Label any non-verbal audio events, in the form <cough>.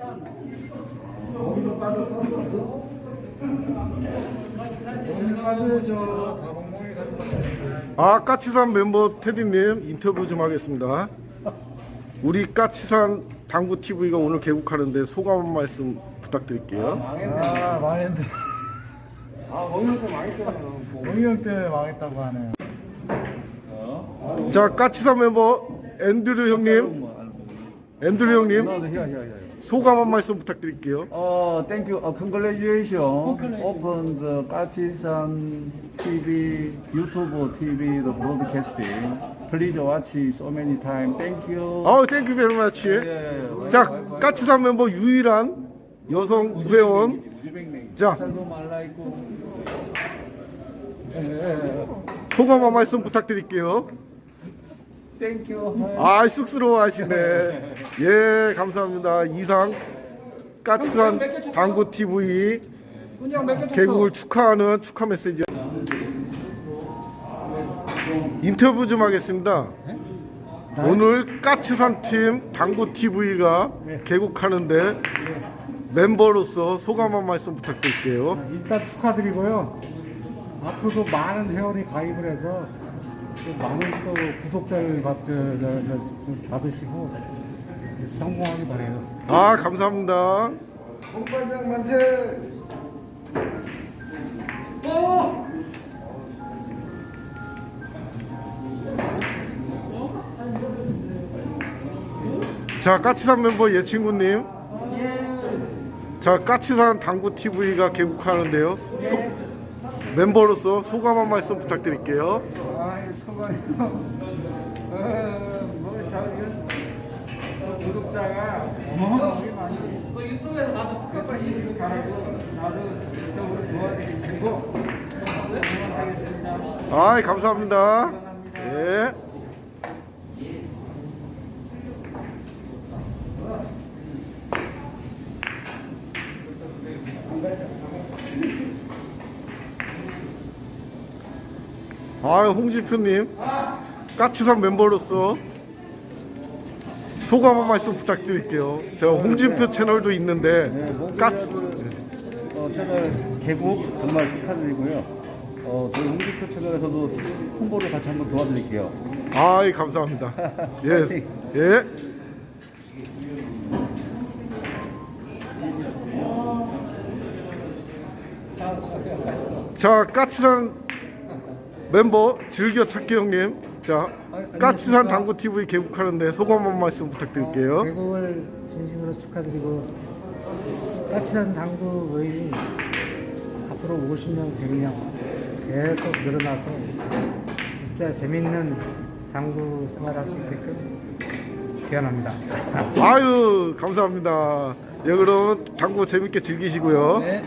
다 멍멍이 가지고. 아 까치산 멤버 테디님 인터뷰 좀 하겠습니다. 우리 까치산 당구 TV가 오늘 개국하는데 소감 한 말씀 부탁드릴게요. 아, 망했네. 아, 먹는 거 망했잖아요. 동희 형 때문에 망했다고 하네요. 자 까치산 멤버 앤드류 형님, 앤드류 형님 No, here, here, here. 소감 한 말씀 부탁드릴게요. Uh, thank you. Uh, congratulations. Open the Kachisan TV, YouTube TV, the broadcasting. Please watch so many times. Thank you. 아 땡큐 베리 마치. 예, 예, 예. 자 까치산 멤버 유일한 여성 회원. 자. 살도 알라이고. 예, 예, 예. 소감 한 말씀 부탁드릴게요. You. 아 쑥스러워 하시네. 예, 감사합니다. 이상 까치산 당구 TV 개국을 축하하는 축하 메시지. 인터뷰 좀 하겠습니다. 오늘 까치산 팀 당구 TV가 개국하는데 멤버로서 소감 한 말씀 부탁드릴게요. 일단 축하드리고요. 앞으로도 많은 회원이 가입을 해서 또 많은 또 구독자를 받, 저, 저, 저, 저, 받으시고 성공하기 바래요. 아, 감사합니다. 홍반장 만세! 자 까치산 멤버 예 친구님 자 까치산 당구 TV가 개국하는데요 소- 멤버로서 소감 한 말씀 부탁드릴게요 아이 소관이요. 어, 뭐 저는 구독자가 너무 많이 유튜브에서 나도 그랬으니 바라고 나도 적극적으로 도와드리고 응원하겠습니다. 아 감사합니다 예. 아 홍지표님 까치산 멤버로서 소감 한 말씀 부탁드릴게요. 제가 홍진표 채널도 있는데 까치 어, 채널 개국 정말 축하드리고요. 어, 저희 홍준표 채널에서도 홍보를 같이 한번 도와드릴게요. 아이 감사합니다. <laughs> 예. 예. 자, 까치산 멤버 즐겨 찾기 형님. 자, 까치산 당구 TV 개국하는데 소감 한 말씀 부탁드릴게요. 개국을 진심으로 축하드리고 까치산 당구 모임이 앞으로 50명, 100명 계속 늘어나서 진짜 재밌는 당구 생활할 수 있게끔 기원합니다. <laughs> 아유, 감사합니다. 예, 그럼 당구 재밌게 즐기시고요. 네.